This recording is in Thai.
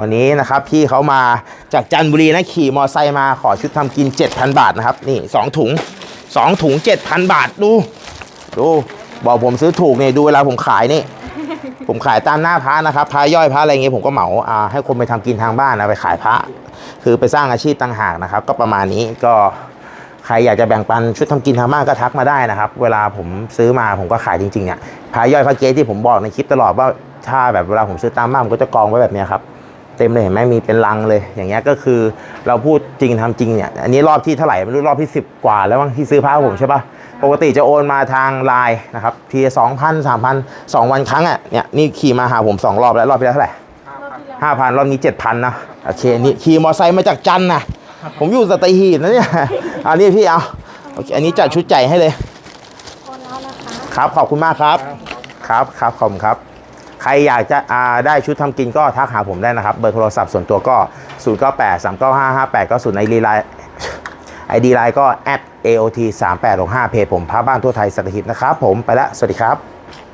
วันนี้นะครับพี่เขามาจากจันทบุรีนะขี่มอไซค์มาขอชุดทำกิน 7,000 บาทนะครับ นี่ 2 ถุง 2 ถุง 7,000 บาทดู ดู บอกผมซื้อถูกเนี่ยดูเวลาผมขายนี่ ผมขายตามหน้าพระนะครับพระย่อยพระอะไรเงี้ยผมก็เหมาอ่าให้คนไปทำกินทางบ้านนะไปขายพระ คือไปสร้างอาชีพต่างหากนะครับ ก็ประมาณนี้ก็ใครอยากจะแบ่งปันชุดทำกินทางบ้านก็ทักมาได้นะครับ เวลาผมซื้อมาผมก็ขายจริงๆเนี่ยพระย่อยพระเก๊ที่ผมบอกในคลิปตลอดว่าถ้าแบบเวลาผมซื้อตามบ้านผมก็จะกองไว้แบบนี้ครับ เต็มเลยเห็นไหมมีเป็นลังเลย อย่างเงี้ยก็คือเราพูดจริงทำจริงเนี่ยอันนี้รอบที่เท่าไหร่ไม่รู้รอบที่ 10 กว่าแล้วมั้งที่ซื้อผ้าผมใช่ปะปกติจะโอนมาทางไลน์นะครับทีสองพันสามพันสองวันครั้งอะเนี่ยนี่ขี่มาหาผมสองรอบแล้วรอบที่แล้วเท่าไหร่ห้าพันรอบนี้เจ็ดพันนะโอเคนี่ขี่มอไซค์มาจากจันทร์นะผมอยู่สตหีบนะเนี่ยอันนี้พี่เอาโอเคอันนี้จัดชุดใหญ่ให้เลยโอนแล้วนะคะครับขอบคุณมากครับ ครับครับขอบคุณครับ ใครอยากจะอ่าได้ชุดทำกินก็ทักหาผมได้นะครับ เบอร์โทรศัพท์ส่วนตัวก็ 0 9 8 3 9 5 5 8 ก็ศูนย์ในดีไลน์ไอดีไลน์ก็แอด aot 3 8 6 5เพจผมพาบ้านทั่วไทยสัตหิบนะครับผมไปแล้วสวัสดีครับ